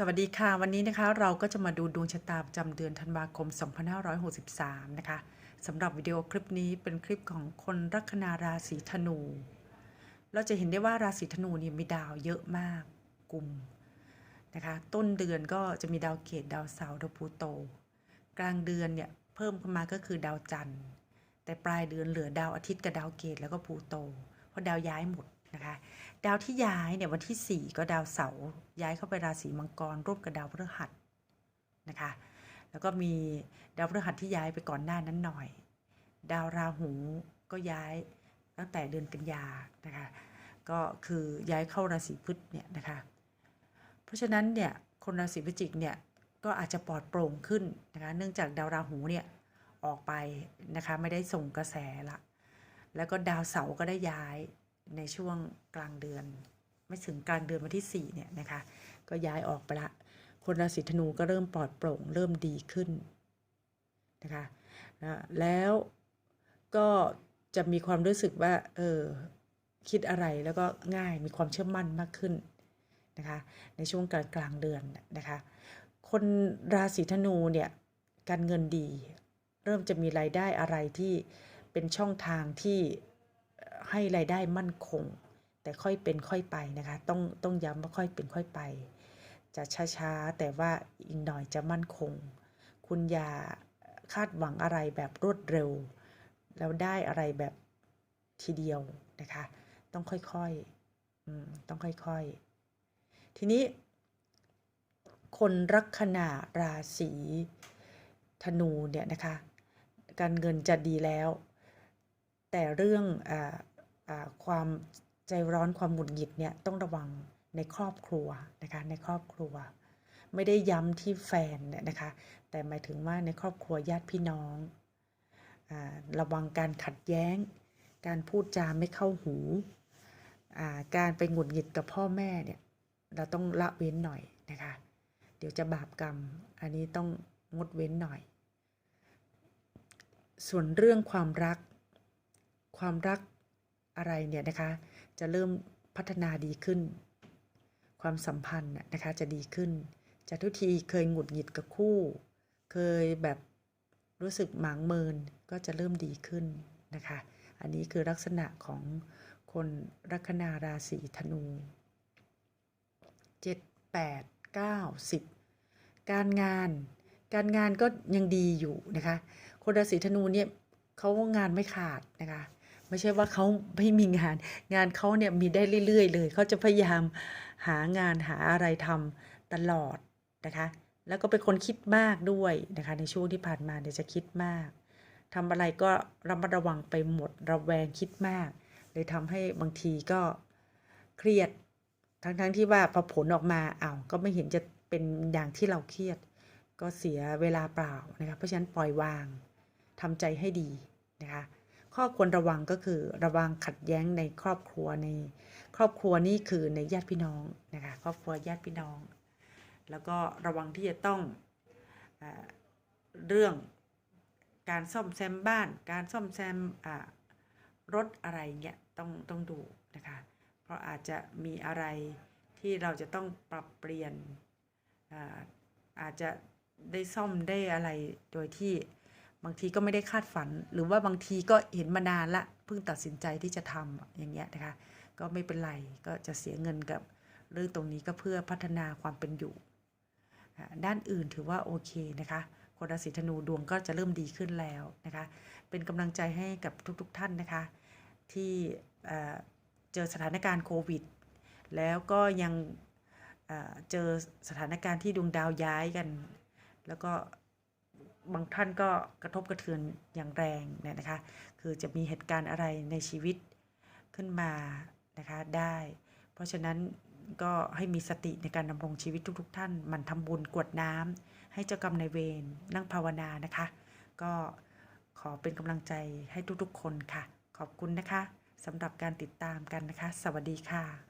สวัสดีค่ะวันนี้นะคะเราก็จะมาดูดวงชะตาประจำเดือนธันวาคม 2563 นะคะสำหรับวิดีโอคลิปนี้เป็นคลิปของคนลัคนาราศีธนู เราจะเห็นได้ว่าราศีธนูเนี่ยมีดาวเยอะมากกลุ่มนะคะต้นเดือนก็จะมีดาวเกตดาวเสาร์ดาวพูโต กลางเดือนเนี่ยเพิ่มขึ้นมาก็คือดาวจันทร์ แต่ปลายเดือนเหลือดาวอาทิตย์กับดาวเกตแล้วก็พูโต เพราะดาวย้ายหมดนะคะ ดาวที่ย้ายเนี่ยวันที่ 4 ก็ดาวเสาร์ย้ายเข้าไปราศีมังกรร่วมกับดาวพฤหัสนะคะ แล้วก็มีดาวพฤหัสที่ย้ายไปก่อนหน้านั้นหน่อย ดาวราหูก็ย้ายตั้งแต่เดือนกันยานะคะ ก็คือย้ายเข้าราศีพฤษเนี่ยนะคะ เพราะฉะนั้นเนี่ยคนราศีพฤศจิกเนี่ยก็อาจจะปลอดโปร่งขึ้นนะคะ เนื่องจากดาวราหูเนี่ยออกไปนะคะไม่ได้ส่งกระแสละ แล้วก็ดาวเสาร์ก็ได้ย้าย ในช่วงกลางเดือน ไม่ถึงกลางเดือนวันที่ 4 เนี่ยนะคะ ก็ย้ายออกไปละ คนราศีธนูก็เริ่มปลอดโปร่ง เริ่มดีขึ้นนะคะนะแล้วก็จะมีความรู้สึกว่า เออ คิดอะไรแล้วก็ง่าย มีความเชื่อมั่นมากขึ้นนะคะ ในช่วงกลางกลางเดือนนะคะ คนราศีธนูเนี่ย การเงินดี เริ่มจะมีรายได้อะไรที่เป็นช่องทางที่ ให้รายได้มั่นคง แต่ค่อยเป็นค่อยไปนะคะ ต้องต้องย้ำว่าค่อยเป็นค่อยไป จะช้าๆ แต่ว่าอีกหน่อยจะมั่นคง คุณอย่าคาดหวังอะไรแบบรวดเร็ว แล้วได้อะไรแบบทีเดียวนะคะ ต้องค่อยๆต้องค่อยๆ ทีนี้ คนลัคนาราศีธนูเนี่ยนะคะ การเงินจะดีแล้ว แต่เรื่องอาอา ความใจร้อนความหงุดหงิดเนี่ยต้องระวังในครอบครัวนะคะในครอบครัว ไม่ได้ย้ำที่แฟนเนี่ยนะคะ แต่หมายถึงว่าในครอบครัวญาติพี่น้องอระวังการขัดแย้ง การพูดจาไม่เข้าหูาการไปหงุดหงิดกับพ่อแม่เนี่ยเราต้องละเว้นหน่อยนะคะ เดี๋ยวจะบาปกรรม อันนี้ต้องงดเว้นหน่อย ส่วนเรื่องความรัก ความรัก อะไรเนี่ยนะคะจะเริ่มพัฒนาดีขึ้น ความสัมพันธ์นะคะจะดีขึ้นจากทุกทีเคยหงุดหงิดกับคู่ เคยแบบรู้สึกหมางเมินก็จะเริ่มดีขึ้นนะคะ อันนี้คือลักษณะของคนลัคนาราศีธนู 7 8 9 10 การงาน การงานก็ยังดีอยู่นะคะ คนราศีธนูเนี่ยเขางานไม่ขาดนะคะ ไม่ใช่ว่าเขาไม่มีงาน งานเขาเนี่ยมีได้เรื่อย ๆ เลย เขาจะพยายามหางานหาอะไรทำตลอดนะคะ แล้วก็เป็นคนคิดมากด้วยนะคะ ในช่วงที่ผ่านมาเนี่ยจะคิดมากทำอะไรก็ระมัดระวังไปหมดระแวงคิดมากเลยทำให้บางทีก็เครียด ทั้งๆทที่ว่าพอผลออกมาอ้าวก็ไม่เห็นจะเป็นอย่างที่เราเครียด ก็เสียเวลาเปล่านะคะเพราะฉะนั้นปล่อยวางทำใจให้ดีนะคะ ข้อควรระวังก็คือระวังขัดแย้งในครอบครัวในครอบครัวนี่คือในญาติพี่น้องนะคะครอบครัวญาติพี่น้อง แล้วก็ระวังที่จะต้องเอเรื่องการซ่อมแซมบ้าน การซ่อมแซมรถอะไรเงี้ยต้องต้องดูนะคะเพราะอาจจะมีอะไรที่เราจะต้องปรับเปลี่ยนอาอาจจะได้ซ่อมได้อะไรโดยที่ บางทีก็ไม่ได้คาดฝัน หรือว่าบางทีก็เห็นมานานละเพิ่งตัดสินใจที่จะทำอย่างเงี้ยนะคะ ก็ไม่เป็นไรก็จะเสียเงินกับเรื่องตรงนี้ก็เพื่อพัฒนาความเป็นอยู่ ด้านอื่นถือว่าโอเคนะคะคนราศีธนูดวงก็จะเริ่มดีขึ้นแล้วนะคะ เป็นกำลังใจให้กับทุกๆทท่านนะคะ ที่เเจอสถานการณ์โควิด แล้วก็ยังเเจอสถานการณ์ที่ดวงดาวย้ายกัน แล้วก็ บางท่านก็กระทบกระเทือนอย่างแรงเนี่ยนะคะ คือจะมีเหตุการณ์อะไรในชีวิตขึ้นมานะคะได้ เพราะฉะนั้นก็ให้มีสติในการดำรงชีวิตทุกๆท่านหมันทำบุญกวดน้ำให้เจ้ากรรมนายเวรนั่งภาวนานะคะ ก็ขอเป็นกำลังใจให้ทุกๆ คนค่ะ ขอบคุณนะคะสำหรับการติดตามกันนะคะ สวัสดีค่ะ